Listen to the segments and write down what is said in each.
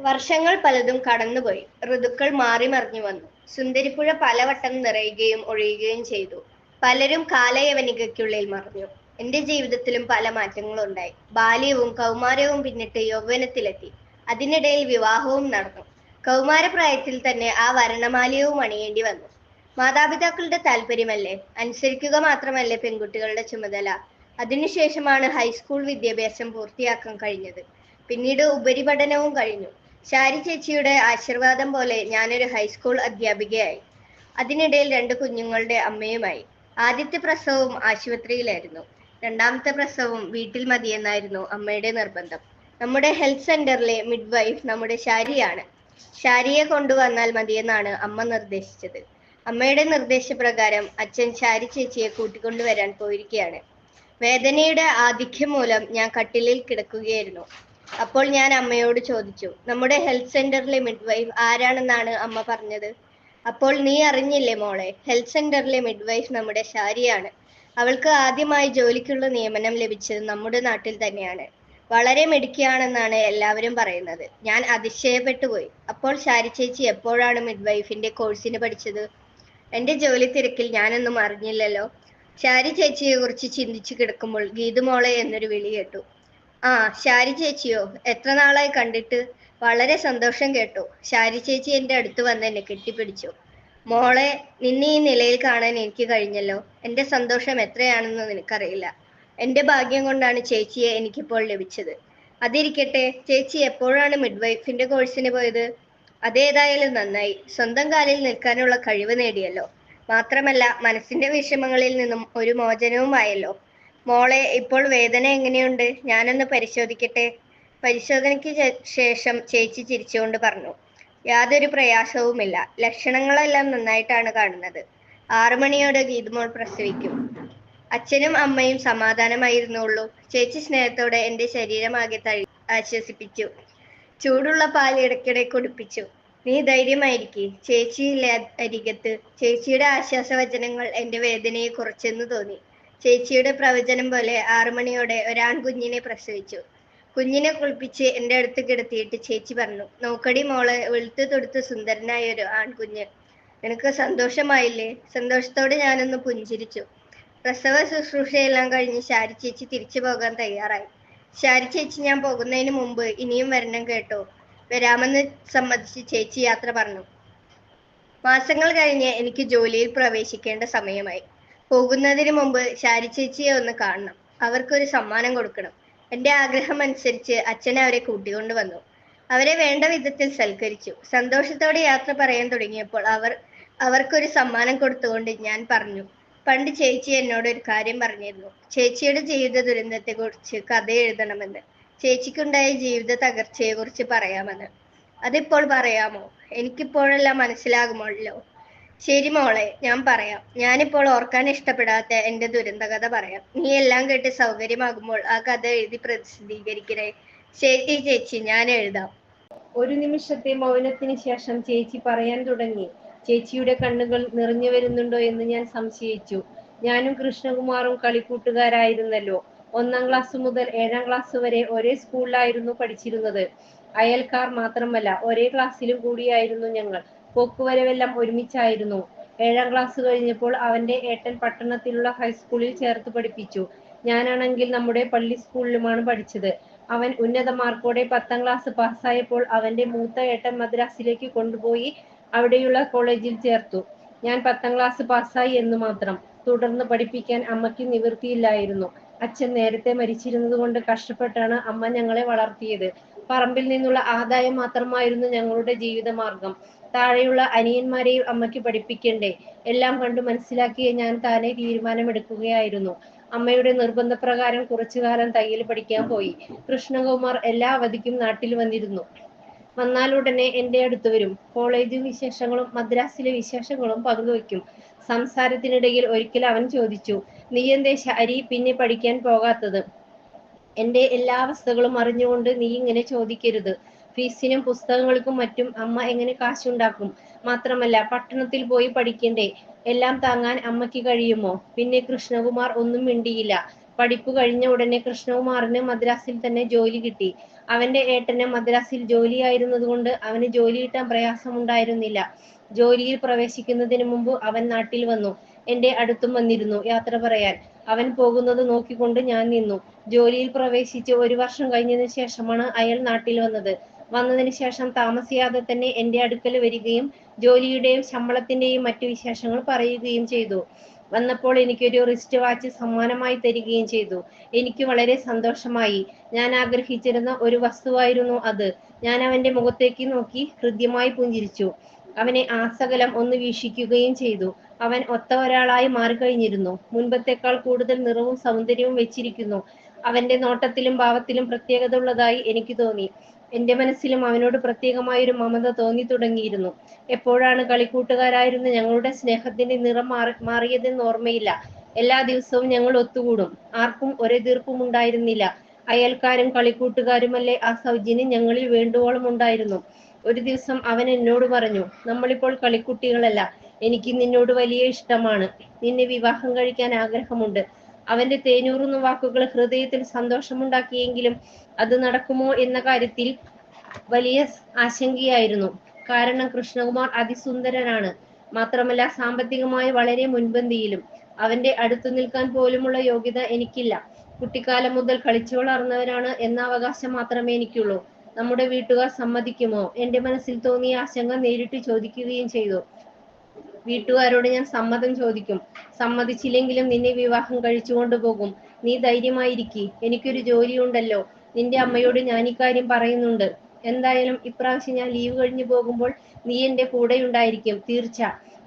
വർഷങ്ങൾ പലതും കടന്നുപോയി. ഋതുക്കൾ മാറിമറിഞ്ഞു വന്നു. സുന്ദരിപ്പുഴ പലവട്ടം നിറയുകയും ഒഴിയുകയും ചെയ്തു. പലരും കാലയവനികയ്ക്കുള്ളിൽ മറഞ്ഞു. എന്റെ ജീവിതത്തിലും പല മാറ്റങ്ങളുണ്ടായി. ബാല്യവും കൗമാരവും പിന്നിട്ട് യൗവനത്തിലെത്തി. അതിനിടയിൽ വിവാഹവും നടന്നു. കൗമാരപ്രായത്തിൽ തന്നെ ആ വരണമാലയവും അണിയേണ്ടി വന്നു. മാതാപിതാക്കളുടെ താല്പര്യമല്ലേ? അനുസരിക്കുക മാത്രമല്ലേ പെൺകുട്ടികളുടെ ചുമതല? അതിനുശേഷമാണ് ഹൈസ്കൂൾ വിദ്യാഭ്യാസം പൂർത്തിയാക്കാൻ കഴിഞ്ഞത്. പിന്നീട് ഉപരിപഠനവും കഴിഞ്ഞു. ശാരി ചേച്ചിയുടെ ആശീർവാദം പോലെ ഞാനൊരു ഹൈസ്കൂൾ അധ്യാപികയായി. അതിനിടയിൽ രണ്ട് കുഞ്ഞുങ്ങളുടെ അമ്മയുമായി. ആദ്യത്തെ പ്രസവവും ആശുപത്രിയിലായിരുന്നു. രണ്ടാമത്തെ പ്രസവവും വീട്ടിൽ മതിയെന്നായിരുന്നു അമ്മയുടെ നിർബന്ധം. നമ്മുടെ ഹെൽത്ത് സെന്ററിലെ മിഡ് വൈഫ് നമ്മുടെ ഷാരിയാണ് ഷാരിയെ കൊണ്ടുവന്നാൽ മതിയെന്നാണ് അമ്മ നിർദ്ദേശിച്ചത്. അമ്മയുടെ നിർദ്ദേശപ്രകാരം അച്ഛൻ ഷാരി ചേച്ചിയെ കൂട്ടിക്കൊണ്ടുവരാൻ പോയിരിക്കുകയാണ്. വേദനയുടെ ആധിക്യം മൂലം ഞാൻ കട്ടിലിൽ കിടക്കുകയായിരുന്നു. അപ്പോൾ ഞാൻ അമ്മയോട് ചോദിച്ചു നമ്മുടെ ഹെൽത്ത് സെന്ററിലെ മിഡ്വൈഫ് ആരാണെന്നാണ് അമ്മ പറഞ്ഞത്? അപ്പോൾ നീ അറിഞ്ഞില്ലേ മോളെ ഹെൽത്ത് സെന്ററിലെ മിഡ്വൈഫ് നമ്മുടെ ശാരിയാണ് അവൾക്ക് ആദ്യമായി ജോലിക്കുള്ള നിയമനം ലഭിച്ചത് നമ്മുടെ നാട്ടിൽ തന്നെയാണ്. വളരെ മിടുക്കിയാണെന്നാണ് എല്ലാവരും പറയുന്നത്. ഞാൻ അതിശയപ്പെട്ടു പോയി അപ്പോൾ ശാരി ചേച്ചി എപ്പോഴാണ് മിഡ്വൈഫിന്റെ കോഴ്സിന് പഠിച്ചത്? എന്റെ ജോലി തിരക്കിൽ ഞാനൊന്നും അറിഞ്ഞില്ലല്ലോ. ശാരി ചേച്ചിയെ കുറിച്ച് ചിന്തിച്ചു കിടക്കുമ്പോൾ ഗീതുമോളെ എന്നൊരു വിളി കേട്ടു. ആ ഷാരി ചേച്ചിയോ എത്ര നാളായി കണ്ടിട്ട്? വളരെ സന്തോഷം കേട്ടു. ഷാരി ചേച്ചി എന്റെ അടുത്ത് വന്ന് എന്നെ കെട്ടിപ്പിടിച്ചു. മോളെ നിന്നെ ഈ നിലയിൽ കാണാൻ എനിക്ക് കഴിഞ്ഞല്ലോ. എന്റെ സന്തോഷം എത്രയാണെന്ന് നിനക്കറിയില്ല. എന്റെ ഭാഗ്യം കൊണ്ടാണ് ചേച്ചിയെ എനിക്കിപ്പോൾ ലഭിച്ചത്. അതിരിക്കട്ടെ ചേച്ചി എപ്പോഴാണ് മിഡ്വൈഫിന്റെ കോഴ്സിന് പോയത്? അതേതായാലും നന്നായി. സ്വന്തം കാലിൽ നിൽക്കാനുള്ള കഴിവ് നേടിയല്ലോ. മാത്രമല്ല മനസ്സിന്റെ വിഷമങ്ങളിൽ നിന്നും ഒരു മോചനവുമായല്ലോ. മോളെ ഇപ്പോൾ വേദന എങ്ങനെയുണ്ട്? ഞാനൊന്ന് പരിശോധിക്കട്ടെ. പരിശോധനയ്ക്ക് ശേഷം ചേച്ചി ചിരിച്ചുകൊണ്ട് പറഞ്ഞു. യാതൊരു പ്രയാസവുമില്ല. ലക്ഷണങ്ങളെല്ലാം നന്നായിട്ടാണ് കാണുന്നത്. ആറു മണിയോടെ ഗീതുമോൾ പ്രസവിക്കും. അച്ഛനും അമ്മയും സമാധാനമായിരുന്നുള്ളൂ. ചേച്ചി സ്നേഹത്തോടെ എന്റെ ശരീരമാകെ തഴി ആശ്വസിപ്പിച്ചു. ചൂടുള്ള പാൽ ഇടയ്ക്കിടെ കുടിപ്പിച്ചു. നീ ധൈര്യമായിരിക്കെ. ചേച്ചിയിലെ അരികത്ത് ചേച്ചിയുടെ ആശ്വാസവചനങ്ങൾ എന്റെ വേദനയെ കുറച്ചെന്ന് തോന്നി. ചേച്ചിയുടെ പ്രവചനം പോലെ ആറു മണിയോടെ ഒരാൺകുഞ്ഞിനെ പ്രസവിച്ചു. കുഞ്ഞിനെ കുളിപ്പിച്ച് എന്റെ അടുത്ത് കിടത്തിയിട്ട് ചേച്ചി പറഞ്ഞു നോക്കടി മോളെ വെളുത്ത് തൊടുത്ത് സുന്ദരനായ ഒരു ആൺകുഞ്ഞ്. നിനക്ക് സന്തോഷമായില്ലേ? സന്തോഷത്തോടെ ഞാനൊന്ന് പുഞ്ചിരിച്ചു. പ്രസവ ശുശ്രൂഷയെല്ലാം കഴിഞ്ഞ് ശാരി ചേച്ചി തിരിച്ചു പോകാൻ തയ്യാറായി. ശാരി ചേച്ചി ഞാൻ പോകുന്നതിന് മുമ്പ് ഇനിയും വരണം കേട്ടോ. വരാമെന്ന് സമ്മതിച്ച് ചേച്ചി യാത്ര പറഞ്ഞു. മാസങ്ങൾ കഴിഞ്ഞ് എനിക്ക് ജോലിയിൽ പ്രവേശിക്കേണ്ട സമയമായി. പോകുന്നതിന് മുമ്പ് ചേച്ചിയെ ഒന്ന് കാണണം. അവർക്കൊരു സമ്മാനം കൊടുക്കണം. എന്റെ ആഗ്രഹം അനുസരിച്ച് അച്ഛൻ അവരെ കൂട്ടിക്കൊണ്ടു വന്നു. അവരെ വേണ്ട വിധത്തിൽ സൽക്കരിച്ചു. സന്തോഷത്തോടെ യാത്ര പറയാൻ തുടങ്ങിയപ്പോൾ അവർ അവർക്കൊരു സമ്മാനം കൊടുത്തുകൊണ്ട് ഞാൻ പറഞ്ഞു പണ്ട് ചേച്ചി എന്നോട് ഒരു കാര്യം പറഞ്ഞിരുന്നു. ചേച്ചിയുടെ ജീവിത ദുരന്തത്തെ കുറിച്ച് കഥ എഴുതണമെന്ന്. ചേച്ചിക്കുണ്ടായ ജീവിത തകർച്ചയെ കുറിച്ച് പറയാമെന്ന്. അതിപ്പോൾ പറയാമോ? എനിക്കിപ്പോഴെല്ലാം മനസ്സിലാകുമല്ലോ. ശരി മോളെ ഞാൻ പറയാം. ഞാനിപ്പോൾ ഓർക്കാൻ ഇഷ്ടപ്പെടാത്ത എന്റെ ദുരന്ത കഥ പറയാം. നീ എല്ലാം കേട്ട് സൗകര്യമാകുമ്പോൾ ആ കഥ എഴുതി പ്രസിദ്ധീകരിക്കണേ. ശരി ചേച്ചി ഞാൻ എഴുതാം. ഒരു നിമിഷത്തെ മൗനത്തിന് ശേഷം ചേച്ചി പറയാൻ തുടങ്ങി. ചേച്ചിയുടെ കണ്ണുകൾ നിറഞ്ഞു വരുന്നുണ്ടോ എന്ന് ഞാൻ സംശയിച്ചു. ഞാനും കൃഷ്ണകുമാറും കളിക്കൂട്ടുകാരായിരുന്നല്ലോ. ഒന്നാം ക്ലാസ് മുതൽ ഏഴാം ക്ലാസ് വരെ ഒരേ സ്കൂളിലായിരുന്നു പഠിച്ചിരുന്നത്. അയൽക്കാർ മാത്രമല്ല ഒരേ ക്ലാസ്സിലും കൂടിയായിരുന്നു ഞങ്ങൾ. പോക്കുവരവെല്ലാം ഒരുമിച്ചായിരുന്നു. ഏഴാം ക്ലാസ് കഴിഞ്ഞപ്പോൾ അവന്റെ ഏട്ടൻ പട്ടണത്തിലുള്ള ഹൈസ്കൂളിൽ ചേർത്ത് പഠിപ്പിച്ചു. ഞാനാണെങ്കിൽ നമ്മുടെ പള്ളി സ്കൂളിലുമാണ് പഠിച്ചത്. അവൻ ഉന്നത മാർക്കോടെ പത്താം ക്ലാസ് പാസ്സായപ്പോൾ അവന്റെ മൂത്ത ഏട്ടൻ മദ്രാസിലേക്ക് കൊണ്ടുപോയി അവിടെയുള്ള കോളേജിൽ ചേർത്തു. ഞാൻ പത്താം ക്ലാസ് പാസ്സായി എന്ന് മാത്രം. തുടർന്ന് പഠിപ്പിക്കാൻ അമ്മയ്ക്ക് നിവൃത്തിയില്ലായിരുന്നു. അച്ഛൻ നേരത്തെ മരിച്ചിരുന്നത് കൊണ്ട് കഷ്ടപ്പെട്ടാണ് അമ്മ ഞങ്ങളെ വളർത്തിയത്. പറമ്പിൽ നിന്നുള്ള ആദായം മാത്രമായിരുന്നു ഞങ്ങളുടെ ജീവിതമാർഗം. താഴെയുള്ള അനിയന്മാരെയും അമ്മയ്ക്ക് പഠിപ്പിക്കണ്ടേ? എല്ലാം കണ്ടു മനസ്സിലാക്കിയ ഞാൻ താനെ തീരുമാനമെടുക്കുകയായിരുന്നു. അമ്മയുടെ നിർബന്ധപ്രകാരം കുറച്ചു കാലം തയ്യൽ പഠിക്കാൻ പോയി. കൃഷ്ണകുമാർ എല്ലാ അവധിക്കും നാട്ടിൽ വന്നിരുന്നു. വന്നാലുടനെ എന്റെ അടുത്ത് വരും. കോളേജ് വിശേഷങ്ങളും മദ്രാസിലെ വിശേഷങ്ങളും പങ്കുവെക്കും. സംസാരത്തിനിടയിൽ ഒരിക്കൽ അവൻ ചോദിച്ചു നീ എന്തേ ശരി? പിന്നെ പഠിക്കാൻ പോകാത്തത്? എന്റെ എല്ലാ അവസ്ഥകളും അറിഞ്ഞുകൊണ്ട് നീ ഇങ്ങനെ ചോദിക്കരുത്. ഫീസിനും പുസ്തകങ്ങൾക്കും മറ്റും അമ്മ എങ്ങനെ കാശുണ്ടാക്കും? മാത്രമല്ല പട്ടണത്തിൽ പോയി പഠിക്കണ്ടേ? എല്ലാം താങ്ങാൻ അമ്മയ്ക്ക് കഴിയുമോ? പിന്നെ കൃഷ്ണകുമാർ ഒന്നും മിണ്ടിയില്ല. പഠിപ്പ് കഴിഞ്ഞ ഉടനെ കൃഷ്ണകുമാറിന് മദ്രാസിൽ തന്നെ ജോലി കിട്ടി. അവന്റെ ഏട്ടന് മദ്രാസിൽ ജോലിയായിരുന്നതുകൊണ്ട് അവന് ജോലി കിട്ടാൻ പ്രയാസമുണ്ടായിരുന്നില്ല. ജോലിയിൽ പ്രവേശിക്കുന്നതിന് മുമ്പ് അവൻ നാട്ടിൽ വന്നു. എന്റെ അടുത്തും വന്നിരുന്നു യാത്ര പറയാൻ. അവൻ പോകുന്നത് നോക്കിക്കൊണ്ട് ഞാൻ നിന്നു. ജോലിയിൽ പ്രവേശിച്ച് ഒരു വർഷം കഴിഞ്ഞതിന് ശേഷമാണ് അയാൾ നാട്ടിൽ വന്നത്. വന്നതിന് ശേഷം താമസിയാതെ തന്നെ എന്റെ അടുക്കൽ വരികയും ജോലിയുടെയും ശമ്പളത്തിന്റെയും മറ്റു വിശേഷങ്ങൾ പറയുകയും ചെയ്തു. വന്നപ്പോൾ എനിക്കൊരു റിസ്റ്റ് വാച്ച് സമ്മാനമായി തരികയും ചെയ്തു. എനിക്ക് വളരെ സന്തോഷമായി. ഞാൻ ആഗ്രഹിച്ചിരുന്ന ഒരു വസ്തുവായിരുന്നു അത്. ഞാൻ അവന്റെ മുഖത്തേക്ക് നോക്കി ഹൃദ്യമായി പുഞ്ചിരിച്ചു. അവനെ ആസകലം ഒന്ന് വീക്ഷിക്കുകയും ചെയ്തു. അവൻ ഒത്ത ഒരാളായി മാറിക്കഴിഞ്ഞിരുന്നു. മുൻപത്തേക്കാൾ കൂടുതൽ നിറവും സൗന്ദര്യവും വെച്ചിരിക്കുന്നു. അവന്റെ നോട്ടത്തിലും ഭാവത്തിലും പ്രത്യേകത ഉള്ളതായി എനിക്ക് തോന്നി. എന്റെ മനസ്സിലും അവനോട് പ്രത്യേകമായൊരു മമത തോന്നി തുടങ്ങിയിരുന്നു. എപ്പോഴാണ് കളിക്കൂട്ടുകാരായിരുന്ന ഞങ്ങളുടെ സ്നേഹത്തിന്റെ നിറം മാറി മാറിയതെന്ന് ഓർമ്മയില്ല. എല്ലാ ദിവസവും ഞങ്ങൾ ഒത്തുകൂടും. ആർക്കും ഒരെതിർപ്പും ഉണ്ടായിരുന്നില്ല. അയൽക്കാരും കളിക്കൂട്ടുകാരുമല്ലേ ആ സൗജന്യം ഞങ്ങളിൽ വേണ്ടുവോളം ഉണ്ടായിരുന്നു. ഒരു ദിവസം അവൻ എന്നോട് പറഞ്ഞു നമ്മളിപ്പോൾ കളിക്കുട്ടികളല്ല. എനിക്ക് നിന്നോട് വലിയ ഇഷ്ടമാണ്. നിന്നെ വിവാഹം കഴിക്കാൻ ആഗ്രഹമുണ്ട്. അവന്റെ തേനൂറുന്ന വാക്കുകൾ ഹൃദയത്തിൽ സന്തോഷമുണ്ടാക്കിയെങ്കിലും അത് നടക്കുമോ എന്ന കാര്യത്തിൽ വലിയ ആശങ്കയായിരുന്നു. കാരണം കൃഷ്ണകുമാർ അതിസുന്ദരനാണ്. മാത്രമല്ല സാമ്പത്തികമായി വളരെ മുൻപന്തിയിലും അവന്റെ അടുത്തു നിൽക്കാൻ പോലുമുള്ള യോഗ്യത എനിക്കില്ല. കുട്ടിക്കാലം മുതൽ കളിച്ചു വളർന്നവരാണ് എന്ന അവകാശം മാത്രമേ എനിക്കുള്ളൂ. നമ്മുടെ വീട്ടുകാർ സമ്മതിക്കുമോ? എന്റെ മനസ്സിൽ തോന്നിയ ആശങ്ക നേരിട്ട് ചോദിക്കുകയും ചെയ്തു. വീട്ടുകാരോട് ഞാൻ സമ്മതം ചോദിക്കും. സമ്മതിച്ചില്ലെങ്കിലും നിന്നെ വിവാഹം കഴിച്ചു കൊണ്ടുപോകും നീ ധൈര്യമായിരിക്കി. എനിക്കൊരു ജോലിയുണ്ടല്ലോ. നിന്റെ അമ്മയോട് ഞാൻ ഇക്കാര്യം പറയുന്നുണ്ട്. എന്തായാലും ഇപ്രാവശ്യം ഞാൻ ലീവ് കഴിഞ്ഞു പോകുമ്പോൾ നീ എന്റെ കൂടെ ഉണ്ടായിരിക്കും തീർച്ച.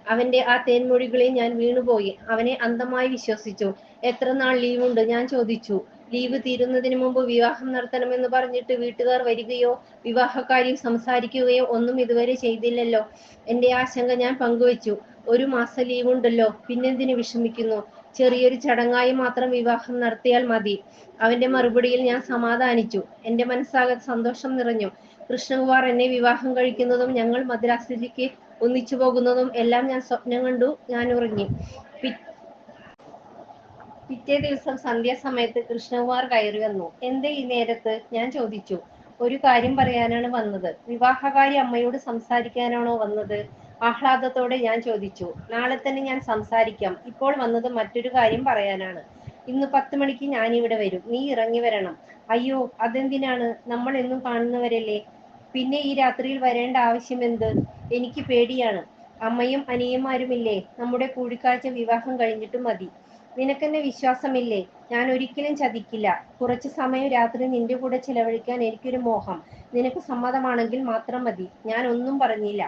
അവന്റെ ആ തേൻമൊഴികളിൽ ഞാൻ വീണുപോയി. അവനെ അന്ധമായി വിശ്വസിച്ചു. എത്ര നാൾ ലീവുണ്ട്? ഞാൻ ചോദിച്ചു. ലീവ് തീരുന്നതിന് മുമ്പ് വിവാഹം നടത്തണമെന്ന് പറഞ്ഞിട്ട് വീട്ടുകാർ വരികയോ വിവാഹകാര്യം സംസാരിക്കുകയോ ഒന്നും ഇതുവരെ ചെയ്തില്ലല്ലോ. എന്റെ ആശങ്ക ഞാൻ പങ്കുവച്ചു. ഒരു മാസം ലീവ് ഉണ്ടല്ലോ. പിന്നെന്തിനു വിഷമിക്കുന്നു? ചെറിയൊരു ചടങ്ങായി മാത്രം വിവാഹം നടത്തിയാൽ മതി. അവന്റെ മറുപടിയിൽ ഞാൻ സമാധാനിച്ചു. എന്റെ മനസ്സാകെ സന്തോഷം നിറഞ്ഞു. കൃഷ്ണകുമാർ എന്നെ വിവാഹം കഴിക്കുന്നതും ഞങ്ങൾ മദ്രാസിലേക്ക് ഒന്നിച്ചു പോകുന്നതും എല്ലാം ഞാൻ സ്വപ്നം കണ്ടു. ഞാൻ ഉറങ്ങി. പിറ്റേ ദിവസം സന്ധ്യാസമയത്ത് കൃഷ്ണകുമാർ കയറി വന്നു. എന്തേ ഈ നേരത്ത്? ഞാൻ ചോദിച്ചു. ഒരു കാര്യം പറയാനാണ് വന്നത്. വിവാഹകാരി അമ്മയോട് സംസാരിക്കാനാണോ വന്നത്? ആഹ്ലാദത്തോടെ ഞാൻ ചോദിച്ചു നാളെ തന്നെ ഞാൻ സംസാരിക്കാം. ഇപ്പോൾ വന്നത് മറ്റൊരു കാര്യം പറയാനാണ്. ഇന്ന് പത്ത് മണിക്ക് ഞാൻ ഇവിടെ വരും. നീ ഇറങ്ങി വരണം. അയ്യോ അതെന്തിനാണ്? നമ്മൾ എന്നും കാണുന്നവരല്ലേ? പിന്നെ ഈ രാത്രിയിൽ വരേണ്ട ആവശ്യം എന്ത്? എനിക്ക് പേടിയാണ്. അമ്മയും അനിയന്മാരുമില്ലേ? നമ്മുടെ കൂടിക്കാഴ്ച വിവാഹം കഴിഞ്ഞിട്ട് മതി. നിനക്കെന്നെ വിശ്വാസമില്ലേ? ഞാൻ ഒരിക്കലും ചതിക്കില്ല. കുറച്ചു സമയം രാത്രി നിന്റെ കൂടെ ചിലവഴിക്കാൻ എനിക്കൊരു മോഹം. നിനക്ക് സമ്മതമാണെങ്കിൽ മാത്രം മതി. ഞാൻ ഒന്നും പറഞ്ഞില്ല.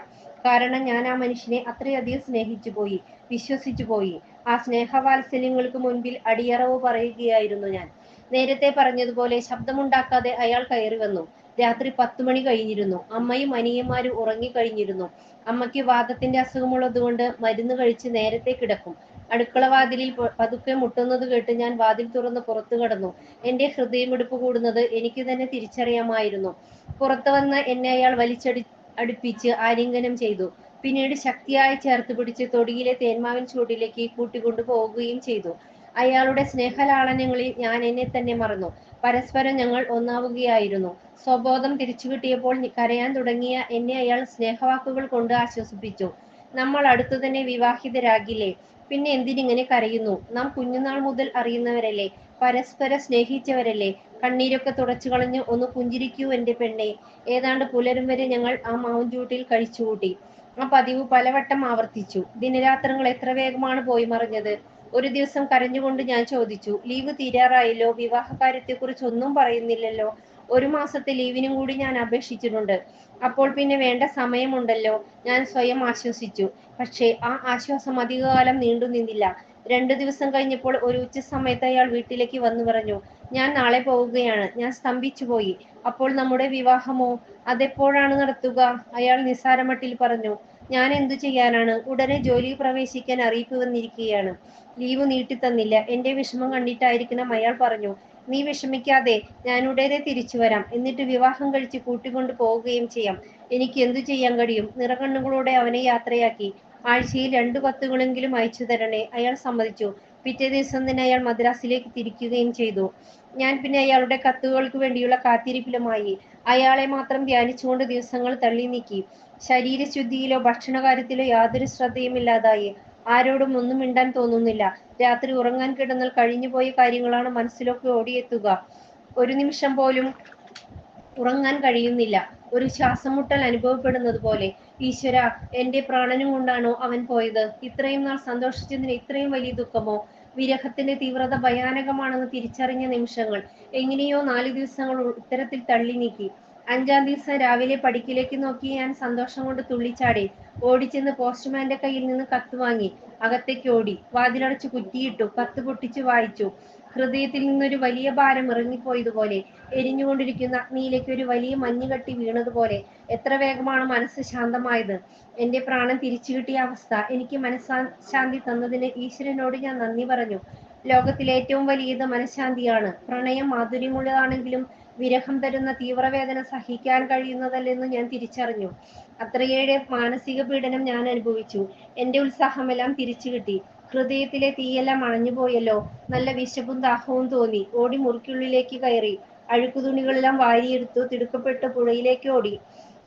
കാരണം ഞാൻ ആ മനുഷ്യനെ അത്രയധികം സ്നേഹിച്ചു പോയി വിശ്വസിച്ചു പോയി. ആ സ്നേഹവാത്സല്യങ്ങൾക്ക് മുൻപിൽ അടിയറവ് പറയുകയായിരുന്നു ഞാൻ. നേരത്തെ പറഞ്ഞതുപോലെ ശബ്ദമുണ്ടാക്കാതെ അയാൾ കയറി വന്നു. രാത്രി പത്തു മണി കഴിഞ്ഞിരുന്നു. അമ്മയും അനിയന്മാരും ഉറങ്ങിക്കഴിഞ്ഞിരുന്നു അമ്മയ്ക്ക് വാദത്തിന്റെ അസുഖമുള്ളതുകൊണ്ട് മരുന്ന് കഴിച്ച് നേരത്തെ കിടക്കും. അടുക്കള വാതിലിൽ പതുക്കെ മുട്ടുന്നത് കേട്ട് ഞാൻ വാതിൽ തുറന്ന് പുറത്തു കടന്നു. എന്റെ ഹൃദയമിടിപ്പ് കൂടുന്നത് എനിക്ക് തന്നെ തിരിച്ചറിയാമായിരുന്നു. പുറത്തു വന്ന് എന്നെ അയാൾ വലിച്ചടി അടുപ്പിച്ച് ആലിംഗനം ചെയ്തു. പിന്നീട് ശക്തിയായി ചേർത്ത് പിടിച്ച് തൊടിയിലെ തേന്മാവിൻ ചൂടിലേക്ക് കൂട്ടിക്കൊണ്ടു പോവുകയും ചെയ്തു. അയാളുടെ സ്നേഹലാളനങ്ങളിൽ ഞാൻ എന്നെ തന്നെ മറന്നു. പരസ്പരം ഞങ്ങൾ ഒന്നാവുകയായിരുന്നു. സ്വബോധം തിരിച്ചു കിട്ടിയപ്പോൾ കരയാൻ തുടങ്ങിയ എന്നെ അയാൾ സ്നേഹവാക്കുകൾ കൊണ്ട് ആശ്വസിപ്പിച്ചു. നമ്മൾ അടുത്തു തന്നെ വിവാഹിതരാകില്ലേ? പിന്നെ എന്തിനിങ്ങനെ കരയുന്നു? നാം കുഞ്ഞുനാൾ മുതൽ അറിയുന്നവരല്ലേ? പരസ്പരം സ്നേഹിച്ചവരല്ലേ? കണ്ണീരൊക്കെ തുടച്ചു കളഞ്ഞ് ഒന്ന് പുഞ്ചിരിക്കൂ എന്റെ പെണ്ണെ. ഏതാണ്ട് പുലരും വരെ ഞങ്ങൾ ആ മാവുംചൂട്ടിൽ കഴിച്ചുകൂട്ടി. ആ പതിവ് പലവട്ടം ആവർത്തിച്ചു. ദിനരാത്രങ്ങൾ എത്ര വേഗമാണ് പോയി മറിഞ്ഞത്? ഒരു ദിവസം കരഞ്ഞുകൊണ്ട് ഞാൻ ചോദിച്ചു. ലീവ് തീരാറായല്ലോ? വിവാഹകാര്യത്തെക്കുറിച്ച് ഒന്നും പറയുന്നില്ലല്ലോ? ഒരു മാസത്തെ ലീവിനും കൂടി ഞാൻ അപേക്ഷിച്ചിട്ടുണ്ട്. അപ്പോൾ പിന്നെ വേണ്ട സമയമുണ്ടല്ലോ? ഞാൻ സ്വയം ആശ്വസിച്ചു. പക്ഷേ ആ ആശ്വാസം അധികകാലം നീണ്ടു നിന്നില്ല രണ്ടു ദിവസം കഴിഞ്ഞപ്പോൾ ഒരു ഉച്ച സമയത്ത് അയാൾ വീട്ടിലേക്ക് വന്നു പറഞ്ഞു ഞാൻ നാളെ പോവുകയാണ്. ഞാൻ സ്തംഭിച്ചു പോയി. അപ്പോൾ നമ്മുടെ വിവാഹമോ അതെപ്പോഴാണ് നടത്തുക? അയാൾ നിസ്സാരമട്ടിൽ പറഞ്ഞു ഞാൻ എന്തു ചെയ്യാനാണ്? ഉടനെ ജോലി പ്രവേശിക്കാൻ അറിയിപ്പ് വന്നിരിക്കുകയാണ്. ലീവ് നീട്ടി തന്നില്ല. എന്റെ വിഷമം കണ്ടിട്ടായിരിക്കണം അയാൾ പറഞ്ഞു. നീ വിഷമിക്കാതെ ഞാൻ ഉടനെ തിരിച്ചു വരാം. എന്നിട്ട് വിവാഹം കഴിച്ച് കൂട്ടിക്കൊണ്ട് പോവുകയും ചെയ്യാം. എനിക്ക് എന്തു ചെയ്യാൻ കഴിയും? നിറകണ്ണുകളോടെ അവനെ യാത്രയാക്കി. ആഴ്ചയിൽ രണ്ടു കത്തുകളെങ്കിലും അയച്ചു തരണേ. അയാൾ സമ്മതിച്ചു. പിറ്റേ ദിവസം തന്നെ അയാൾ മദ്രാസിലേക്ക് തിരിക്കുകയും ചെയ്തു. ഞാൻ പിന്നെ അയാളുടെ കത്തുകൾക്ക് വേണ്ടിയുള്ള കാത്തിരിപ്പിലുമായി. അയാളെ മാത്രം ധ്യാനിച്ചുകൊണ്ട് ദിവസങ്ങൾ തള്ളി നീക്കി. ശരീരശുദ്ധിയിലോ ഭക്ഷണകാര്യത്തിലോ യാതൊരു ശ്രദ്ധയും ഇല്ലാതായി ആരോടും ഒന്നും മിണ്ടാൻ തോന്നുന്നില്ല. രാത്രി ഉറങ്ങാൻ കിടന്നാൽ കഴിഞ്ഞുപോയ കാര്യങ്ങളാണ് മനസ്സിലൊക്കെ ഓടിയെത്തുക. ഒരു നിമിഷം പോലും ഉറങ്ങാൻ കഴിയുന്നില്ല. ഒരു ശ്വാസം മുട്ടൽ അനുഭവപ്പെടുന്നത് പോലെ. ഈശ്വര എന്റെ പ്രാണനും കൊണ്ടാണോ അവൻ പോയത്? ഇത്രയും നാൾ സന്തോഷിച്ചതിന് ഇത്രയും വലിയ ദുഃഖമോ? വിരഹത്തിന്റെ തീവ്രത ഭയാനകമാണെന്ന് തിരിച്ചറിഞ്ഞ നിമിഷങ്ങൾ എങ്ങനെയോ നാല് ദിവസങ്ങൾ ഉത്തരത്തിൽ തള്ളി നീക്കി. അഞ്ചാം ദിവസം രാവിലെ പടിക്കിലേക്ക് നോക്കി ഞാൻ സന്തോഷം കൊണ്ട് തുള്ളിച്ചാടി. ഓടിച്ചെന്ന് പോസ്റ്റ്മാന്റെ കയ്യിൽ നിന്ന് കത്ത് വാങ്ങി. അകത്തേക്ക് ഓടി. വാതിലടച്ച് കുറ്റിയിട്ടു കത്ത് പൊട്ടിച്ച് വായിച്ചു. ഹൃദയത്തിൽ നിന്നൊരു വലിയ ഭാരം ഇറങ്ങിപ്പോയതുപോലെ എരിഞ്ഞുകൊണ്ടിരിക്കുന്ന അഗ്നിയിലേക്ക് ഒരു വലിയ മഞ്ഞുകട്ടി വീണതുപോലെ എത്ര വേഗമാണ് മനസ്സ് ശാന്തമായത്. എന്റെ പ്രാണൻ തിരിച്ചു കിട്ടിയ അവസ്ഥ എനിക്ക് മനഃശാന്തി തന്നതിന് ഈശ്വരനോട് ഞാൻ നന്ദി പറഞ്ഞു. ലോകത്തിലെ ഏറ്റവും വലിയത് മനഃശാന്തിയാണ്. പ്രണയം മാധുര്യമുള്ളതാണെങ്കിലും വിരഹം തരുന്ന തീവ്രവേദന സഹിക്കാൻ കഴിയുന്നതല്ലെന്ന് ഞാൻ തിരിച്ചറിഞ്ഞു. അത്രയേറെ മാനസിക പീഡനം ഞാൻ അനുഭവിച്ചു. എന്റെ ഉത്സാഹമെല്ലാം തിരിച്ചു കിട്ടി. ഹൃദയത്തിലെ തീയെല്ലാം അണഞ്ഞുപോയല്ലോ നല്ല വിശപ്പും ദാഹവും തോന്നി. ഓടി മുറിക്കുള്ളിലേക്ക് കയറി. അഴുക്കുതുണികളെല്ലാം വാരിയെടുത്തു തിടുക്കപ്പെട്ട് പുഴയിലേക്ക് ഓടി.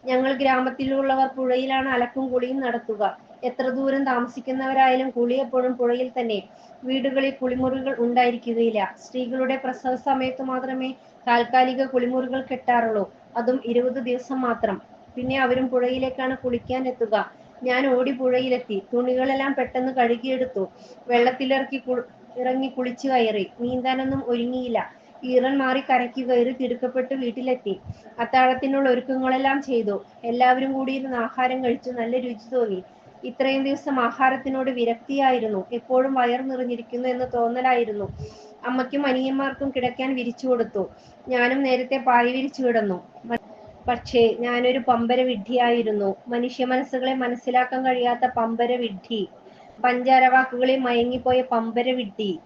ഞങ്ങൾ ഗ്രാമത്തിലുള്ളവർ പുഴയിലാണ് അലക്കും കുളിയും നടത്തുക. എത്ര ദൂരം താമസിക്കുന്നവരായാലും കുളി എപ്പോഴും പുഴയിൽ തന്നെ. വീടുകളിൽ കുളിമുറികൾ ഉണ്ടായിരിക്കുകയില്ല. സ്ത്രീകളുടെ പ്രസവ സമയത്ത് മാത്രമേ താൽക്കാലിക കുളിമുറികൾ കെട്ടാറുള്ളൂ. അതും ഇരുപത് ദിവസം മാത്രം. പിന്നെ അവരും പുഴയിലേക്കാണ് കുളിക്കാൻ എത്തുക. ഞാൻ ഓടി പുഴയിലെത്തി. തുണികളെല്ലാം പെട്ടെന്ന് കഴുകിയെടുത്തു. വെള്ളത്തിലിറക്കി ഇറങ്ങി കുളിച്ചു കയറി. നീന്താനൊന്നും ഒരുങ്ങിയില്ല. ഈറൻ മാറി കരയ്ക്ക് കയറി തിടുക്കപ്പെട്ട് വീട്ടിലെത്തി. അത്താഴത്തിനുള്ള ഒരുക്കങ്ങളെല്ലാം ചെയ്തു. എല്ലാവരും കൂടി ഇരുന്ന് ആഹാരം കഴിച്ചു. നല്ല രുചി തോന്നി. ഇത്രയും ദിവസം ആഹാരത്തിനോട് വിരക്തിയായിരുന്നു. എപ്പോഴും വയർ നിറഞ്ഞിരിക്കുന്നു എന്ന് തോന്നലായിരുന്നു. അമ്മയ്ക്കും അനിയന്മാർക്കും കിടക്കാൻ വിരിച്ചു കൊടുത്തു. ഞാനും നേരത്തെ പായ വിരിച്ചു കിടന്നു. പക്ഷേ ഞാനൊരു പമ്പര വിഡ്ഢിയായിരുന്നു. മനുഷ്യ മനസ്സുകളെ മനസ്സിലാക്കാൻ കഴിയാത്ത പമ്പര വിഡ്ഢി. പഞ്ചാരവാക്കുകളിൽ മയങ്ങിപ്പോയ പമ്പര വിഡ്ഢി.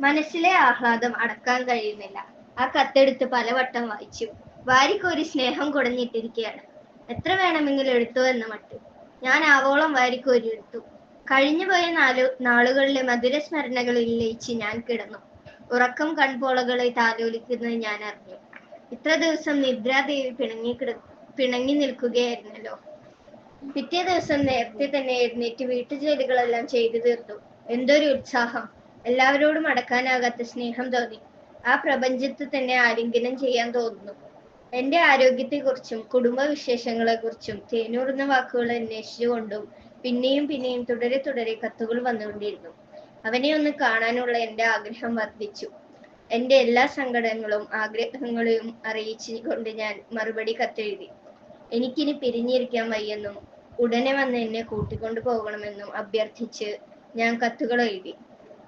മനസ്സിലെ ആഹ്ലാദം അടക്കാൻ കഴിയുന്നില്ല. ആ കത്തെടുത്ത് പലവട്ടം വായിച്ചു. വാരിക്കോരി സ്നേഹം കുടഞ്ഞിട്ടിരിക്കുകയാണ് എത്ര വേണമെങ്കിലും എടുത്തു എന്ന് മട്ട്. ഞാൻ ആവോളം വാരിക്കോരി എടുത്തു. കഴിഞ്ഞുപോയ നാലു നാളുകളിലെ മധുര സ്മരണകളിൽ ലയിച്ച് ഞാൻ കിടന്നു. ഉറക്കം കൺപോളകളെ താലോലിക്കുന്നത് ഞാൻ അറിഞ്ഞു. ഇത്ര ദിവസം നിദ്രാദേവി പിണങ്ങി കിട പിണങ്ങി നിൽക്കുകയായിരുന്നല്ലോ. പിറ്റേ ദിവസം നേരത്തെ തന്നെ എഴുന്നേറ്റ് വീട്ടുജോലികളെല്ലാം ചെയ്തു തീർത്തു. എന്തൊരു ഉത്സാഹം. എല്ലാവരോടും അടക്കാനാകാത്ത സ്നേഹം തോന്നി. ആ പ്രപഞ്ചത്തെ തന്നെ ആലിംഗനം ചെയ്യാൻ തോന്നുന്നു. എന്റെ ആരോഗ്യത്തെക്കുറിച്ചും കുടുംബ വിശേഷങ്ങളെക്കുറിച്ചും തേനൂർന്ന വാക്കുകൾ അന്വേഷിച്ചുകൊണ്ടും പിന്നെയും പിന്നെയും തുടരെ തുടരെ കത്തുകൾ വന്നുകൊണ്ടിരുന്നു. അവനെ ഒന്ന് കാണാനുള്ള എന്റെ ആഗ്രഹം വർദ്ധിച്ചു. എന്റെ എല്ലാ സങ്കടങ്ങളും ആഗ്രഹങ്ങളെയും അറിയിച്ചു കൊണ്ട് ഞാൻ മറുപടി കത്തെഴുതി. എനിക്കിനി പിരിഞ്ഞിരിക്കാൻ വയ്യെന്നും ഉടനെ വന്ന് എന്നെ കൂട്ടിക്കൊണ്ടു പോകണമെന്നും അഭ്യർത്ഥിച്ച് ഞാൻ കത്തുകൾ എഴുതി.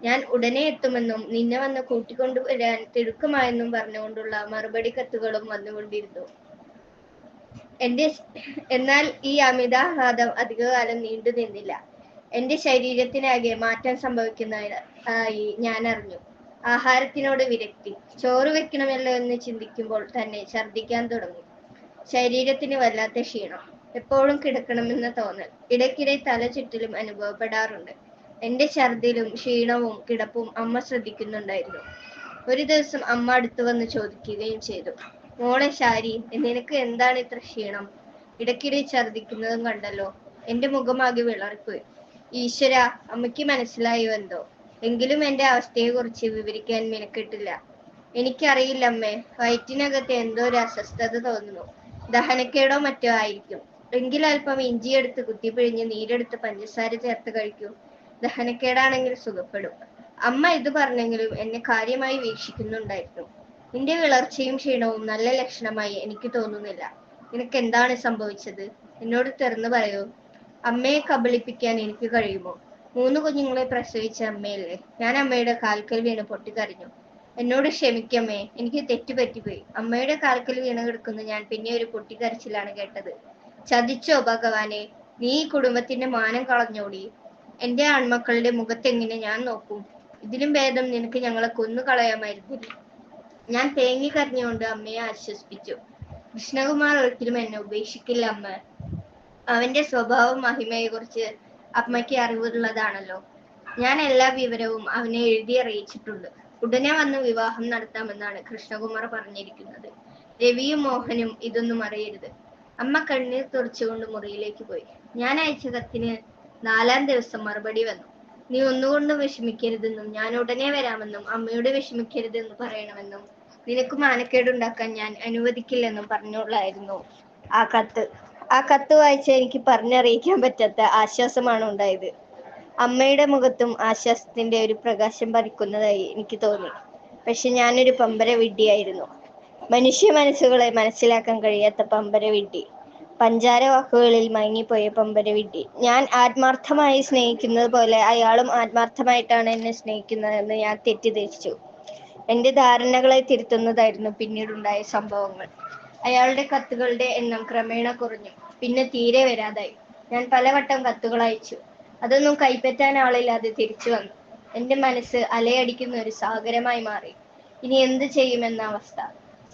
ഞാൻ ഉടനെ എത്തുമെന്നും നിന്നെ വന്ന് കൂട്ടിക്കൊണ്ടുവരാൻ തിടുക്കമായെന്നും പറഞ്ഞുകൊണ്ടുള്ള മറുപടി കത്തുകളും വന്നുകൊണ്ടിരുന്നു. എന്റെ എന്നാൽ ഈ അമിതാഹ്ലാദം അധികകാലം നീണ്ടു നിന്നില്ല എന്റെ ശരീരത്തിനാകെ മാറ്റം സംഭവിക്കുന്നതായി ഞാൻ അറിഞ്ഞു. ആഹാരത്തിനോട് വിരക്തി. ചോറ് വെക്കണമല്ലോ എന്ന് ചിന്തിക്കുമ്പോൾ തന്നെ ഛർദ്ദിക്കാൻ തുടങ്ങി. ശരീരത്തിന് വല്ലാത്ത ക്ഷീണം. എപ്പോഴും കിടക്കണമെന്ന തോന്നൽ. ഇടയ്ക്കിടെ തല ചുറ്റലും അനുഭവപ്പെടാറുണ്ട്. എന്റെ ഛർദിലും ക്ഷീണവും കിടപ്പും അമ്മ ശ്രദ്ധിക്കുന്നുണ്ടായിരുന്നു. ഒരു ദിവസം അമ്മ അടുത്തു വന്ന് ചോദിക്കുകയും ചെയ്തു. മോളെ ശാരി നിനക്ക് എന്താണ് ഇത്ര ക്ഷീണം? ഇടയ്ക്കിടെ ഛർദിക്കുന്നതും കണ്ടല്ലോ. എന്റെ മുഖമാകെ വിളറിപ്പോയി. ഈശ്വര അമ്മയ്ക്ക് മനസ്സിലായോ എന്തോ? എങ്കിലും എന്റെ അവസ്ഥയെക്കുറിച്ച് വിവരിക്കാൻ മെനക്കെട്ടില്ല. എനിക്കറിയില്ല അമ്മേ വയറ്റിനകത്ത് എന്തോ ഒരു അസ്വസ്ഥത തോന്നുന്നു. ദഹനക്കേടോ മറ്റോ ആയിരിക്കും. എങ്കിൽ അല്പം ഇഞ്ചി എടുത്ത് കുത്തിപ്പിഴിഞ്ഞ് നീരെടുത്ത് പഞ്ചസാര ചേർത്ത് കഴിക്കൂ. ദഹനക്കേടാണെങ്കിൽ സുഖപ്പെടും. അമ്മ ഇത് പറഞ്ഞെങ്കിലും എന്നെ കാര്യമായി വീക്ഷിക്കുന്നുണ്ടായിരുന്നു. നിന്റെ വിളർച്ചയും ക്ഷീണവും നല്ല ലക്ഷണമായി എനിക്ക് തോന്നുന്നില്ല. നിനക്ക് എന്താണ് സംഭവിച്ചത്? എന്നോട് തുറന്നു പറയൂ. അമ്മയെ കബളിപ്പിക്കാൻ എനിക്ക് കഴിയുമോ? മൂന്ന് കുഞ്ഞുങ്ങളെ പ്രസവിച്ച അമ്മയല്ലേ? ഞാൻ അമ്മയുടെ കാൽക്കൽ വീണ് പൊട്ടിക്കരഞ്ഞു എന്നോട് ക്ഷമിക്കമ്മേ എനിക്ക് തെറ്റുപറ്റിപ്പോയി. അമ്മയുടെ കാൽക്കൽ വീണ് കിടക്കുന്ന ഞാൻ പിന്നെ ഒരു പൊട്ടിക്കരച്ചിലാണ് കേട്ടത്. ചതിച്ചോ ഭഗവാനെ നീ ഈ കുടുംബത്തിന്റെ മാനം കളഞ്ഞോടി. എന്റെ ആൺമക്കളുടെ മുഖത്തെങ്ങനെ ഞാൻ നോക്കും? ഇതിലും ഭേദം നിനക്ക് ഞങ്ങളെ കൊന്നു കളയാമായിരുന്നില്ല. ഞാൻ തേങ്ങി കരഞ്ഞുകൊണ്ട് അമ്മയെ ആശ്വസിപ്പിച്ചു. കൃഷ്ണകുമാർ ഒരിക്കലും എന്നെ ഉപേക്ഷിക്കില്ല അമ്മ. അവന്റെ സ്വഭാവം മഹിമയെ കുറിച്ച് അമ്മയ്ക്ക് അറിവുള്ളതാണല്ലോ. ഞാൻ എല്ലാ വിവരവും അവനെ എഴുതി അറിയിച്ചിട്ടുണ്ട്. ഉടനെ വന്ന് വിവാഹം നടത്താമെന്നാണ് കൃഷ്ണകുമാർ പറഞ്ഞിരിക്കുന്നത്. രവിയും മോഹനും ഇതൊന്നും അറിയരുത്. അമ്മ കണ്ണീർ തുറച്ചുകൊണ്ട് മുറിയിലേക്ക് പോയി. ഞാൻ അയച്ച കത്തിന് നാലാം ദിവസം മറുപടി വന്നു. നീ ഒന്നുകൊണ്ടും വിഷമിക്കരുതെന്നും ഞാൻ ഉടനെ വരാമെന്നും അമ്മയോട് വിഷമിക്കരുതെന്ന് പറയണമെന്നും നിനക്ക് മാനക്കേടുണ്ടാക്കാൻ ഞാൻ അനുവദിക്കില്ലെന്നും പറഞ്ഞുള്ളായിരുന്നു ആ കത്ത്. ആ കത്ത് വായിച്ച എനിക്ക് പറഞ്ഞറിയിക്കാൻ പറ്റാത്ത ആശ്വാസമാണ് ഉണ്ടായത്. അമ്മയുടെ മുഖത്തും ആശ്വാസത്തിന്റെ ഒരു പ്രകാശം പതിക്കുന്നതായി എനിക്ക് തോന്നി. പക്ഷെ ഞാനൊരു പമ്പര വിഡ്ഢിയായിരുന്നു. മനുഷ്യ മനസ്സുകളെ മനസ്സിലാക്കാൻ കഴിയാത്ത പമ്പര വിഡ്ഢി. പഞ്ചാര വാക്കുകളിൽ മയങ്ങിപ്പോയ പമ്പര വിഡ്ഢി. ഞാൻ ആത്മാർത്ഥമായി സ്നേഹിക്കുന്നത് പോലെ അയാളും ആത്മാർത്ഥമായിട്ടാണ് എന്നെ സ്നേഹിക്കുന്നതെന്ന് ഞാൻ തെറ്റിദ്ധരിച്ചു. എന്റെ ധാരണകളെ തിരുത്തുന്നതായിരുന്നു പിന്നീടുണ്ടായ സംഭവങ്ങൾ. അയാളുടെ കത്തുകളുടെ എണ്ണം ക്രമേണ കുറഞ്ഞു. പിന്നെ തീരെ വരാതായി. ഞാൻ പലവട്ടം കത്തുകൾ അയച്ചു. അതൊന്നും കൈപ്പറ്റാൻ ആളില്ലാതെ തിരിച്ചു വന്നു. എന്റെ മനസ്സ് അലയടിക്കുന്ന ഒരു സാഗരമായി മാറി. ഇനി എന്ത് ചെയ്യുമെന്ന അവസ്ഥ.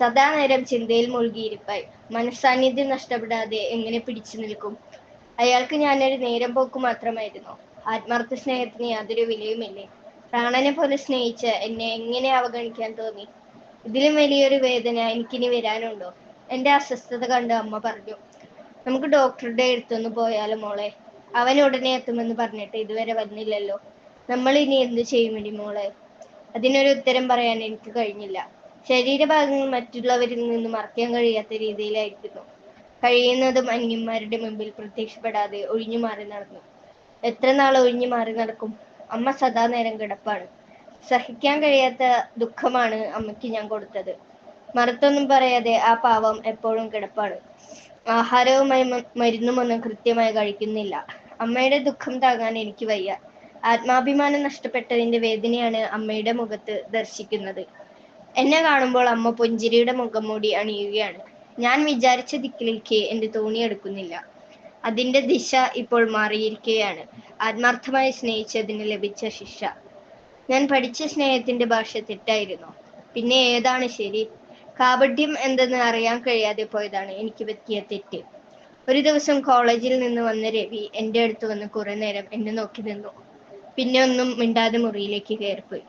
സദാ നേരം ചിന്തയിൽ മുഴുകിയിരിപ്പായി. മനസ്സാന്നിധ്യം നഷ്ടപ്പെടാതെ എങ്ങനെ പിടിച്ചു നിൽക്കും? അയാൾക്ക് ഞാനൊരു നേരം പോക്ക് മാത്രമായിരുന്നു. ആത്മാർത്ഥ സ്നേഹത്തിന് യാതൊരു വിലയുമില്ലേ? പ്രാണനെ പോലെ സ്നേഹിച്ച എന്നെ എങ്ങനെ അവഗണിക്കാൻ തോന്നി? ഇതിലും വലിയൊരു വേദന എനിക്കിനി വരാനുണ്ടോ? എന്റെ അസ്വസ്ഥത കണ്ട് അമ്മ പറഞ്ഞു നമുക്ക് ഡോക്ടറുടെ അടുത്തൊന്ന് പോയാലോ മോളെ? അവൻ ഉടനെ എത്തുമെന്ന് പറഞ്ഞിട്ട് ഇതുവരെ വന്നില്ലല്ലോ. നമ്മൾ ഇനി എന്ത് ചെയ്യുമെടി മോളെ? അതിനൊരു ഉത്തരം പറയാൻ എനിക്ക് കഴിഞ്ഞില്ല. ശരീരഭാഗങ്ങൾ മറ്റുള്ളവരിൽ നിന്ന് മറക്കാൻ കഴിയാത്ത രീതിയിലായിരിക്കുന്നു. കഴിയുന്നതും അന്യന്മാരുടെ മുമ്പിൽ പ്രത്യക്ഷപ്പെടാതെ ഒഴിഞ്ഞു മാറി നടന്നു. എത്ര നാൾ ഒഴിഞ്ഞു മാറി നടക്കും? അമ്മ സദാ നേരം കിടപ്പാണ്. സഹിക്കാൻ കഴിയാത്ത ദുഃഖമാണ് അമ്മയ്ക്ക് ഞാൻ കൊടുത്തത്. മറുത്തൊന്നും പറയാതെ ആ പാവം എപ്പോഴും കിടപ്പാണ്. ആഹാരവുമായി മരുന്നുമൊന്നും കൃത്യമായി കഴിക്കുന്നില്ല. അമ്മയുടെ ദുഃഖം താങ്ങാൻ എനിക്ക് വയ്യ. ആത്മാഭിമാനം നഷ്ടപ്പെട്ടതിന്റെ വേദനയാണ് അമ്മയുടെ മുഖത്ത് ദർശിക്കുന്നത്. എന്നെ കാണുമ്പോൾ അമ്മ പുഞ്ചിരിയുടെ മുഖം മൂടി അണിയുകയാണ്. ഞാൻ വിചാരിച്ച ദിക്കിലേക്ക് എന്റെ തോണി എടുക്കുന്നില്ല. അതിന്റെ ദിശ ഇപ്പോൾ മാറിയിരിക്കുകയാണ് ആത്മാർത്ഥമായി സ്നേഹിച്ചതിന് ലഭിച്ച ശിക്ഷ. ഞാൻ പഠിച്ച സ്നേഹത്തിന്റെ ഭാഷ തെറ്റായിരുന്നു. പിന്നെ ഏതാണ് ശരി? കാപട്യം എന്തെന്ന് അറിയാൻ കഴിയാതെ പോയതാണ് എനിക്ക് പറ്റിയ തെറ്റ്. ഒരു ദിവസം കോളേജിൽ നിന്ന് വന്ന രവി എന്റെ അടുത്ത് വന്ന് കുറെ നേരം എന്നെ നോക്കി നിന്നു. പിന്നെ ഒന്നും മിണ്ടാതെ മുറിയിലേക്ക് കയറിപ്പോയി.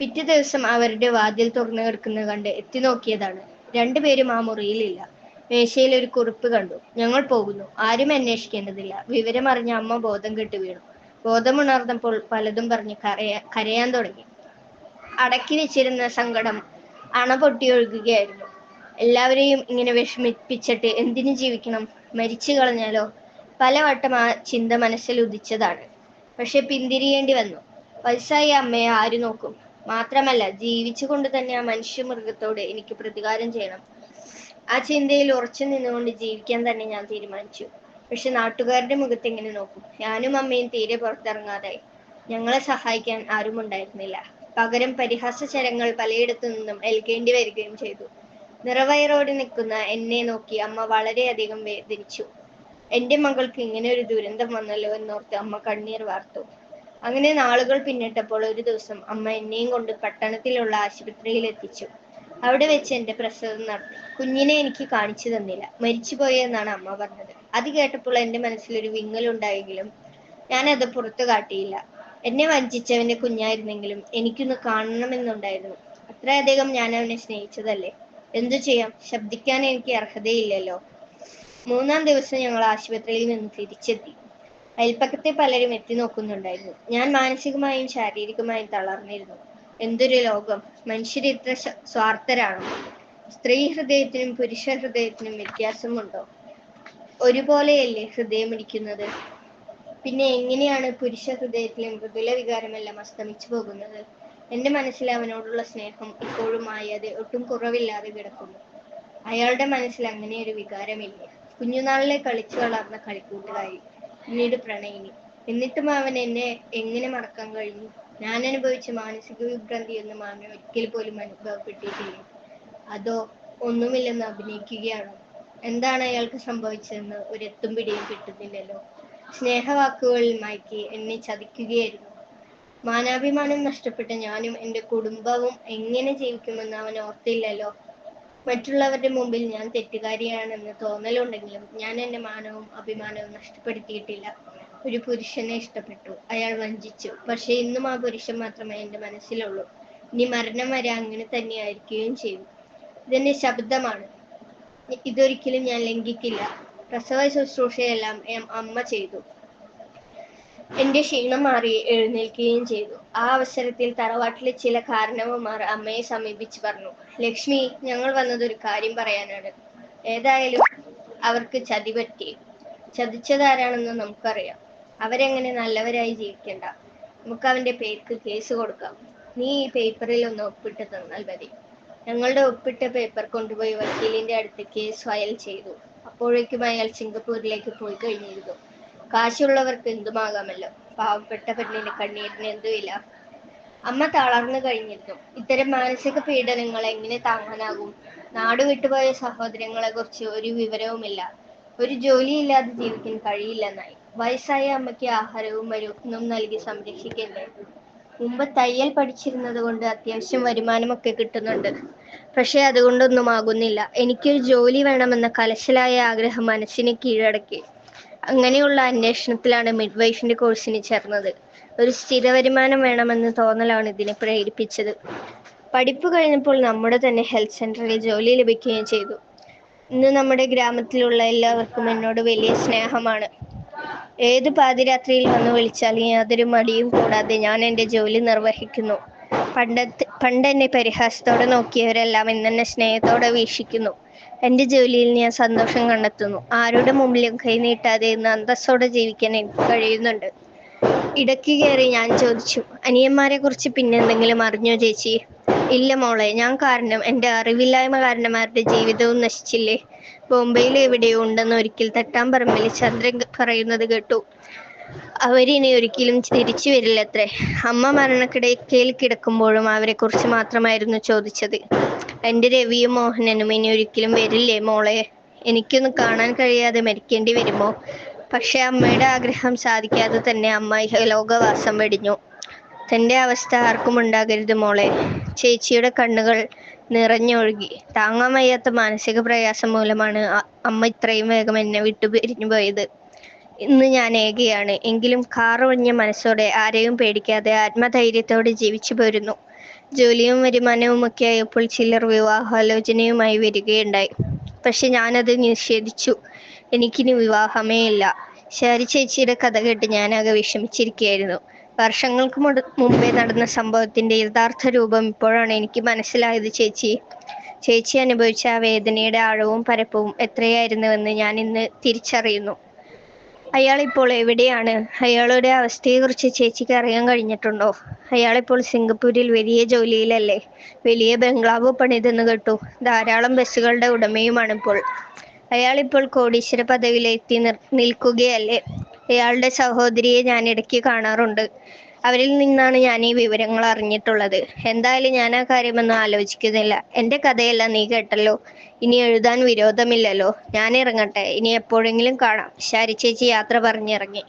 പിറ്റേ ദിവസം അവരുടെ വാതിൽ തുറന്നു കിടക്കുന്നത് കണ്ട് എത്തി നോക്കിയതാണ്. രണ്ടുപേരും ആ മുറിയിലില്ല മേശയിൽ ഒരു കുറിപ്പ് കണ്ടു. ഞങ്ങൾ പോകുന്നു. ആരും അന്വേഷിക്കേണ്ടതില്ല. വിവരമറിഞ്ഞ അമ്മ ബോധം കെട്ട് വീണു. ബോധമുണർന്നപ്പോൾ പലതും പറഞ്ഞ് കരയാ കരയാൻ തുടങ്ങി. അടക്കി വെച്ചിരുന്ന സങ്കടം അണ പൊട്ടിയൊഴുകുകയായിരുന്നു എല്ലാവരെയും ഇങ്ങനെ വിഷമിപ്പിച്ചിട്ട് എന്തിനു ജീവിക്കണം? മരിച്ചു കളഞ്ഞാലോ? പലവട്ടം ആ ചിന്ത മനസ്സിൽ ഉദിച്ചതാണ്. പക്ഷെ പിന്തിരിയേണ്ടി വന്നു. വയസ്സായ അമ്മയെ ആര് നോക്കും? മാത്രമല്ല ജീവിച്ചുകൊണ്ട് തന്നെ ആ മനുഷ്യ മൃഗത്തോട് എനിക്ക് പ്രതികാരം ചെയ്യണം. ആ ചിന്തയിൽ ഉറച്ചു നിന്നുകൊണ്ട് ജീവിക്കാൻ തന്നെ ഞാൻ തീരുമാനിച്ചു. പക്ഷെ നാട്ടുകാരുടെ മുഖത്ത് എങ്ങനെ നോക്കും? ഞാനും അമ്മയും തീരെ പുറത്തിറങ്ങാതെ ഞങ്ങളെ സഹായിക്കാൻ ആരും ഉണ്ടായിരുന്നില്ല പകരം പരിഹാസചരങ്ങൾ പലയിടത്തു നിന്നും ഏൽക്കേണ്ടി വരികയും ചെയ്തു. നിറവയറോടെ നിൽക്കുന്ന എന്നെ നോക്കി അമ്മ വളരെയധികം വേദനിച്ചു. എന്റെ മകൾക്ക് ഇങ്ങനെ ഒരു ദുരന്തം വന്നല്ലോ എന്നോർത്ത് അമ്മ കണ്ണീർ വാർത്തു. അങ്ങനെ നാളുകൾ പിന്നിട്ടപ്പോൾ ഒരു ദിവസം അമ്മ എന്നെയും കൊണ്ട് പട്ടണത്തിലുള്ള ആശുപത്രിയിൽ എത്തിച്ചു. അവിടെ വെച്ച് എന്റെ പ്രസവം നടന്നു കുഞ്ഞിനെ എനിക്ക് കാണിച്ചു തന്നില്ല. മരിച്ചുപോയി എന്നാണ് അമ്മ പറഞ്ഞത്. അത് കേട്ടപ്പോൾ എന്റെ മനസ്സിലൊരു വിങ്ങലുണ്ടായെങ്കിലും അത് പുറത്തു കാട്ടിയില്ല. എന്നെ വഞ്ചിച്ചവന്റെ കുഞ്ഞായിരുന്നെങ്കിലും എനിക്കൊന്ന് കാണണമെന്നുണ്ടായിരുന്നു. അത്രയധികം ഞാൻ അവനെ സ്നേഹിച്ചതല്ലേ? എന്തു ചെയ്യാം? ശബ്ദിക്കാൻ എനിക്ക് അർഹതയില്ലല്ലോ. മൂന്നാം ദിവസം ഞങ്ങൾ ആശുപത്രിയിൽ നിന്ന് തിരിച്ചെത്തി. അയൽപ്പക്കത്തെ പലരും എത്തി നോക്കുന്നുണ്ടായിരുന്നു. ഞാൻ മാനസികമായും ശാരീരികമായും തളർന്നിരുന്നു. എന്തൊരു ലോകം. മനുഷ്യർ ഇത്ര സ്വാർത്ഥരാണോ? സ്ത്രീ ഹൃദയത്തിനും പുരുഷ ഹൃദയത്തിനും വ്യത്യാസമുണ്ടോ? ഒരുപോലെയല്ലേ ഹൃദയമിടിക്കുന്നത് പിന്നെ എങ്ങനെയാണ് പുരുഷ ഹൃദയത്തിലെ മൃദുല വികാരമെല്ലാം അസ്തമിച്ചു പോകുന്നത്? എന്റെ മനസ്സിൽ അവനോടുള്ള സ്നേഹം ഇപ്പോഴും മായാതെ ഒട്ടും കുറവില്ലാതെ കിടക്കുന്നു. അയാളുടെ മനസ്സിൽ അങ്ങനെ ഒരു വികാരമില്ല. കുഞ്ഞുനാളിലെ കളിച്ചു വളർന്ന കളിക്കൂട്ടുകാരി പിന്നീട് പ്രണയിനി. എന്നിട്ടും അവൻ എന്നെ എങ്ങനെ മറക്കാൻ കഴിഞ്ഞു? ഞാൻ അനുഭവിച്ച മാനസിക വിഭ്രാന്തിയൊന്നും അവന് ഒരിക്കൽ പോലും അനുഭവപ്പെട്ടിട്ടില്ല. അതോ ഒന്നുമില്ലെന്ന് അഭിനയിക്കുകയാണോ? എന്താണ് അയാൾക്ക് സംഭവിച്ചതെന്ന് ഒരെത്തും പിടിയും കിട്ടുന്നില്ലല്ലോ. സ്നേഹവാക്കുകളിൽ മയക്കി എന്നെ ചതിക്കുകയായിരുന്നു. മാനാഭിമാനം നഷ്ടപ്പെട്ട ഞാനും എന്റെ കുടുംബവും എങ്ങനെ ജീവിക്കുമെന്ന് അവൻ ഓർത്തില്ലല്ലോ. മറ്റുള്ളവരുടെ മുമ്പിൽ ഞാൻ തെറ്റുകാരിയാണെന്ന് തോന്നലുണ്ടെങ്കിലും ഞാൻ എന്റെ മാനവും അഭിമാനവും നഷ്ടപ്പെടുത്തിയിട്ടില്ല. ഒരു പുരുഷനെ ഇഷ്ടപ്പെട്ടു. അയാൾ വഞ്ചിച്ചു. പക്ഷെ ഇന്നും ആ പുരുഷൻ മാത്രമേ എന്റെ മനസ്സിലുള്ളൂ. ഇനി മരണം വരെ അങ്ങനെ തന്നെയായിരിക്കുകയും ചെയ്യും. ഇതെന്റെ ശബ്ദമാണ്. ഇതൊരിക്കലും ഞാൻ ലംഘിക്കില്ല. പ്രസവ ശുശ്രൂഷയെല്ലാം അമ്മ ചെയ്തു. എന്റെ ക്ഷീണം മാറി എഴുന്നേൽക്കുകയും ചെയ്തു. ആ അവസരത്തിൽ തറവാട്ടിലെ ചില കാരണവന്മാർ അമ്മയെ സമീപിച്ചു പറഞ്ഞു ലക്ഷ്മി ഞങ്ങൾ വന്നത് ഒരു കാര്യം പറയാനാണ്. ഏതായാലും അവർക്ക് ചതി പറ്റി. ചതിച്ചതാരാണെന്ന് നമുക്കറിയാം. അവരെങ്ങനെ നല്ലവരായി ജീവിക്കണ്ട. നമുക്ക് അവന്റെ പേർക്ക് കേസ് കൊടുക്കാം. നീ ഈ പേപ്പറിൽ ഒന്ന് ഒപ്പിട്ട് തന്നാൽ മതി. ഞങ്ങളുടെ ഒപ്പിട്ട പേപ്പർ കൊണ്ടുപോയി വക്കീലിന്റെ അടുത്ത് കേസ് ഫയൽ ചെയ്തു. അപ്പോഴേക്കും അയാൾ സിംഗപ്പൂരിലേക്ക് പോയി കഴിഞ്ഞിരുന്നു. കാശുള്ളവർക്ക് എന്തുമാകാമല്ലോ? പാവപ്പെട്ട പെണ്ണിന് കണ്ണീരിന് എന്തുമില്ല അമ്മ തളർന്നു കഴിഞ്ഞിരുന്നു. ഇത്തരം മാനസിക പീഡനങ്ങൾ എങ്ങനെ താങ്ങാനാകും? നാട് വിട്ടുപോയ സഹോദരങ്ങളെ കുറിച്ച് ഒരു വിവരവുമില്ല. ഒരു ജോലിയില്ലാതെ ജീവിക്കാൻ കഴിയില്ലെന്നായി. വയസ്സായ അമ്മയ്ക്ക് ആഹാരവും മരുന്നും നൽകി സംരക്ഷിക്കണ്ടേ? മുമ്പ് തയ്യൽ പഠിച്ചിരുന്നത് കൊണ്ട് അത്യാവശ്യം വരുമാനമൊക്കെ കിട്ടുന്നുണ്ട്. പക്ഷെ അതുകൊണ്ടൊന്നും ആകുന്നില്ല. എനിക്കൊരു ജോലി വേണമെന്ന കലശലായ ആഗ്രഹം മനസ്സിനെ കീഴടക്കി. അങ്ങനെയുള്ള അന്വേഷണത്തിലാണ് മിഡ്വൈഫിന്റെ കോഴ്സിന് ചേർന്നത്. ഒരു സ്ഥിര വരുമാനം വേണമെന്ന് തോന്നലാണ് ഇതിനെ പ്രേരിപ്പിച്ചത്. പഠിപ്പ് കഴിഞ്ഞപ്പോൾ നമ്മുടെ തന്നെ ഹെൽത്ത് സെന്ററിൽ ജോലി ലഭിക്കുകയും ചെയ്തു. ഇന്ന് നമ്മുടെ ഗ്രാമത്തിലുള്ള എല്ലാവർക്കും എന്നോട് വലിയ സ്നേഹമാണ്. ഏത് പാതിരാത്രിയിൽ വന്ന് വിളിച്ചാലും യാതൊരു മടിയും കൂടാതെ ഞാൻ എന്റെ ജോലി നിർവഹിക്കുന്നു. പണ്ടത്തെ പണ്ട് എന്നെ പരിഹാസത്തോടെ നോക്കിയവരെല്ലാം ഇന്നെന്നെ സ്നേഹത്തോടെ വീക്ഷിക്കുന്നു. എന്റെ ജോലിയിൽ ഞാൻ സന്തോഷം കണ്ടെത്തുന്നു. ആരുടെ മുമ്പിലും കൈനീട്ടാതെ ഇന്ന് അന്തസ്സോടെ ജീവിക്കാൻ എനിക്ക് കഴിയുന്നുണ്ട്. ഇടയ്ക്ക് കയറി ഞാൻ ചോദിച്ചു അനിയന്മാരെ കുറിച്ച് പിന്നെ എന്തെങ്കിലും അറിഞ്ഞോ ചേച്ചി? ഇല്ല മോളെ ഞാൻ കാരണം എന്റെ അറിവില്ലായ്മ കാരണം അവരുടെ ജീവിതവും നശിച്ചില്ലേ? ബോംബെയിൽ എവിടെയോ ഉണ്ടെന്ന് ഒരിക്കൽ തട്ടാമ്പറമ്പിൽ ചന്ദ്രൻ പറയുന്നത് കേട്ടു. അവരിനി ഒരിക്കലും തിരിച്ചു വരില്ലത്രേ. അമ്മ മരണക്കിടക്കയിൽ കിടക്കുമ്പോഴും അവരെ കുറിച്ച് മാത്രമായിരുന്നു ചോദിച്ചത്. എന്റെ രവിയും മോഹനനും ഇനി ഒരിക്കലും വരില്ലേ മോളെ? എനിക്കൊന്ന് കാണാൻ കഴിയാതെ മരിക്കേണ്ടി വരുമോ? പക്ഷെ അമ്മയുടെ ആഗ്രഹം സാധിക്കാതെ തന്നെ അമ്മ ലോകവാസം വെടിഞ്ഞു. തന്റെ അവസ്ഥ ആർക്കും ഉണ്ടാകരുത് മോളെ. ചേച്ചിയുടെ കണ്ണുകൾ നിറഞ്ഞൊഴുകി. താങ്ങാൻ വയ്യാത്ത മാനസിക പ്രയാസം മൂലമാണ് അമ്മ ഇത്രയും വേഗം എന്നെ വിട്ടു പിരിഞ്ഞു പോയത്. ഇന്ന് ഞാൻ ഏകയാണ്. എങ്കിലും കാറൊഴിഞ്ഞ മനസ്സോടെ ആരെയും പേടിക്കാതെ ആത്മധൈര്യത്തോടെ ജീവിച്ചു പോരുന്നു. ജോലിയും വരുമാനവും ഒക്കെ ആയപ്പോൾ ചിലർ വിവാഹാലോചനയുമായി വരികയുണ്ടായി. പക്ഷെ ഞാനത് നിഷേധിച്ചു. എനിക്കിനി വിവാഹമേ ഇല്ല. ശാരി ചേച്ചിയുടെ കഥ കേട്ട് ഞാനാകെ വിഷമിച്ചിരിക്കുകയായിരുന്നു. വർഷങ്ങൾക്ക് മുമ്പേ നടന്ന സംഭവത്തിന്റെ യഥാർത്ഥ രൂപം ഇപ്പോഴാണ് എനിക്ക് മനസ്സിലായത് ചേച്ചി. ചേച്ചി അനുഭവിച്ച ആ വേദനയുടെ ആഴവും പരപ്പവും എത്രയായിരുന്നുവെന്ന് ഞാൻ ഇന്ന് തിരിച്ചറിയുന്നു. അയാൾ ഇപ്പോൾ എവിടെയാണ്? അയാളുടെ അവസ്ഥയെക്കുറിച്ച് ചേച്ചിക്ക് അറിയാൻ കഴിഞ്ഞിട്ടുണ്ടോ? അയാളിപ്പോൾ സിംഗപ്പൂരിൽ വലിയ ജോലിയിലല്ലേ? വലിയ ബംഗ്ലാവ് പണിതെന്ന് കേട്ടു. ധാരാളം ബസ്സുകളുടെ ഉടമയുമാണ് ഇപ്പോൾ. അയാളിപ്പോൾ കോടീശ്വര പദവിയിലെത്തി നിൽക്കുകയല്ലേ? അയാളുടെ സഹോദരിയെ ഞാൻ ഇടയ്ക്ക് കാണാറുണ്ട്. അവരിൽ നിന്നാണ് ഞാൻ ഈ വിവരങ്ങൾ അറിഞ്ഞിട്ടുള്ളത്. എന്തായാലും ഞാൻ ആ കാര്യമൊന്നും ആലോചിക്കുന്നില്ല. എന്റെ കഥയല്ല നീ കേട്ടല്ലോ. ഇനി എഴുതാൻ വിരോധമില്ലല്ലോ. ഞാൻ ഇറങ്ങട്ടെ. ഇനി എപ്പോഴെങ്കിലും കാണാം. ശാരി ചേച്ചി യാത്ര പറഞ്ഞിറങ്ങി.